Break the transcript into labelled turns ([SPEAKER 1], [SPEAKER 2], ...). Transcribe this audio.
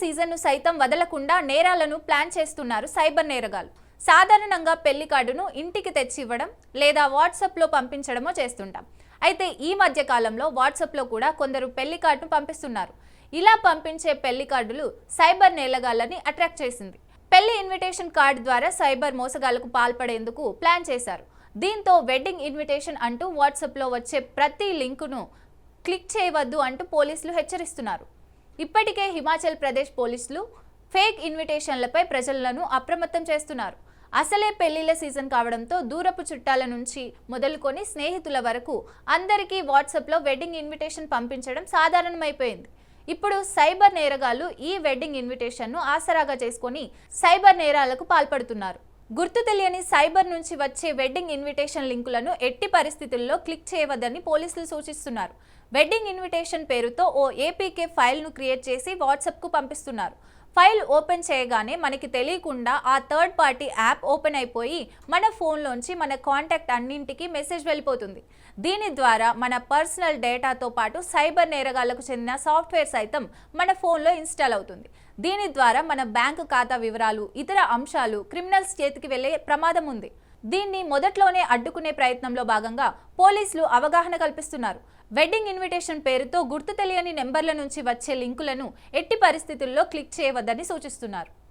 [SPEAKER 1] సీజన్ను సైతం వదలకుండా నేరాలను ప్లాన్ చేస్తున్నారు సైబర్ నేరగాలు సాధారణంగా పెళ్ళి కార్డును ఇంటికి తెచ్చి ఇవ్వడం లేదా వాట్సాప్లో పంపించడమో చేస్తుంటాం. అయితే ఈ మధ్య కాలంలో వాట్సాప్లో కూడా కొందరు పెళ్ళి కార్డును పంపిస్తున్నారు. ఇలా పంపించే పెళ్ళి కార్డులు సైబర్ నేరగాళ్ళని అట్రాక్ట్ చేసింది. పెళ్ళి ఇన్విటేషన్ కార్డు ద్వారా సైబర్ మోసగాళ్ళకు పాల్పడేందుకు ప్లాన్ చేశారు. దీంతో వెడ్డింగ్ ఇన్విటేషన్ అంటూ వాట్సాప్లో వచ్చే ప్రతి లింకును క్లిక్ చేయవద్దు అంటూ పోలీసులు హెచ్చరిస్తున్నారు. ఇప్పటికే హిమాచల్ ప్రదేశ్ పోలీసులు ఫేక్ ఇన్విటేషన్లపై ప్రజలను అప్రమత్తం చేస్తున్నారు. అసలే పెళ్ళిళ్ళ సీజన్ కావడంతో దూరపు చుట్టాల నుంచి మొదలుకొని స్నేహితుల వరకు అందరికీ వాట్సాప్లో వెడ్డింగ్ ఇన్విటేషన్ పంపించడం సాధారణమైపోయింది. ఇప్పుడు సైబర్ నేరగాళ్ళు ఈ వెడ్డింగ్ ఇన్విటేషన్ను ఆసరాగా చేసుకొని సైబర్ నేరాలకు పాల్పడుతున్నారు. గుర్తు తెలియని సైబర్ నుంచి వచ్చే వెడ్డింగ్ ఇన్విటేషన్ లింకులను ఎట్టి పరిస్థితుల్లో క్లిక్ చేయవద్దని పోలీసులు సూచిస్తున్నారు. వెడ్డింగ్ ఇన్విటేషన్ పేరుతో ఓ ఏపీకే ఫైల్ను క్రియేట్ చేసి వాట్సాప్కు పంపిస్తున్నారు. ఫైల్ ఓపెన్ చేయగానే మనకి తెలియకుండా ఆ థర్డ్ పార్టీ యాప్ ఓపెన్ అయిపోయి మన ఫోన్లోంచి మన కాంటాక్ట్ అన్నింటికి మెసేజ్ వెళ్ళిపోతుంది. దీని ద్వారా మన పర్సనల్ డేటాతో పాటు సైబర్ నేరగాళ్ళకు చెందిన సాఫ్ట్వేర్ సైతం మన ఫోన్లో ఇన్స్టాల్ అవుతుంది. దీని ద్వారా మన బ్యాంకు ఖాతా వివరాలు ఇతర అంశాలు క్రిమినల్స్ చేతికి వెళ్ళే ప్రమాదం ఉంది. దీన్ని మొదట్లోనే అడ్డుకునే ప్రయత్నంలో భాగంగా పోలీసులు అవగాహన కల్పిస్తున్నారు. వెడ్డింగ్ ఇన్విటేషన్ పేరుతో గుర్తు తెలియని నెంబర్ల నుంచి వచ్చే లింకులను ఎట్టి పరిస్థితుల్లో క్లిక్ చేయవద్దని సూచిస్తున్నారు.